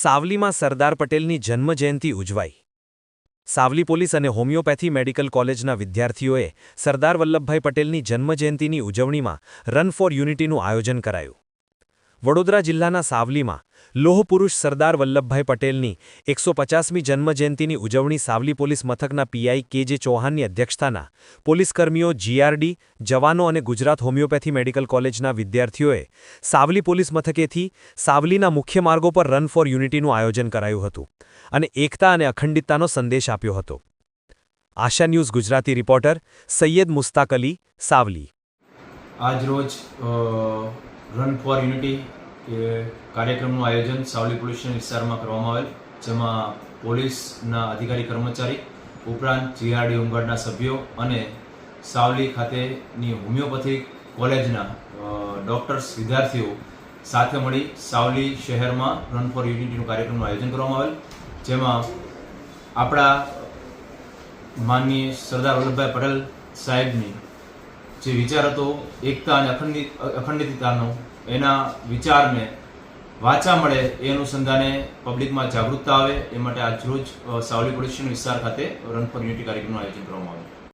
સાવલીમાં સરદાર પટેલની જન્મજયંતિ ઉજવાઈ. સાવલી પોલીસ અને હોમિયોપેથી મેડિકલ કોલેજના વિદ્યાર્થીઓએ સરદાર વલ્લભભાઈ પટેલની જન્મજયંતિની ઉજવણીમાં રન ફોર યુનિટીનું આયોજન કરાયું. વડોદરા જિલ્લાના સાવલીમાં લોહપુરુષ સરદાર વલ્લભભાઈ પટેલની એકસો પચાસમી જન્મજયંતિની ઉજવણી સાવલી પોલીસ મથકના પીઆઈ કે જે ચૌહાણની અધ્યક્ષતાના પોલીસકર્મીઓ જીઆરડી જવાનો અને ગુજરાત હોમિયોપેથી મેડિકલ કોલેજના વિદ્યાર્થીઓએ સાવલી પોલીસ મથકેથી સાવલીના મુખ્ય માર્ગો પર રન ફોર યુનિટીનું આયોજન કરાયું હતું અને એકતા અને અખંડિતતાનો સંદેશ આપ્યો હતો. Asha news Gujarati reporter Saiyed Mustaq Ali, Savli. આજ રોજ રન ફોર યુનિટી એ કાર્યક્રમનું આયોજન સાવલી પોલીસ વિસ્તારમાં કરવામાં આવેલ, જેમાં પોલીસના અધિકારી કર્મચારી ઉપરાંત જીઆરડી હોમગાર્ડના સભ્યો અને સાવલી ખાતેની હોમિયોપેથી કોલેજના ડૉક્ટર્સ વિદ્યાર્થીઓ સાથે મળી સાવલી શહેરમાં રન ફોર યુનિટીનું કાર્યક્રમનું આયોજન કરવામાં આવેલ, જેમાં આપણા માનનીય સરદાર વલ્લભભાઈ પટેલ સાહેબની જે વિચાર હતો એકતા અને અખંડિત અખંડિતતાનો, એના વિચારને વાંચા મળે એ અનુસંધાને પબ્લિકમાં જાગૃતતા આવે, એ માટે આજરોજ સાવલી પોલીસ સ્ટેશન વિસ્તાર ખાતે રન ફોર યુનિટી કાર્યક્રમનું આયોજન કરવામાં આવ્યું.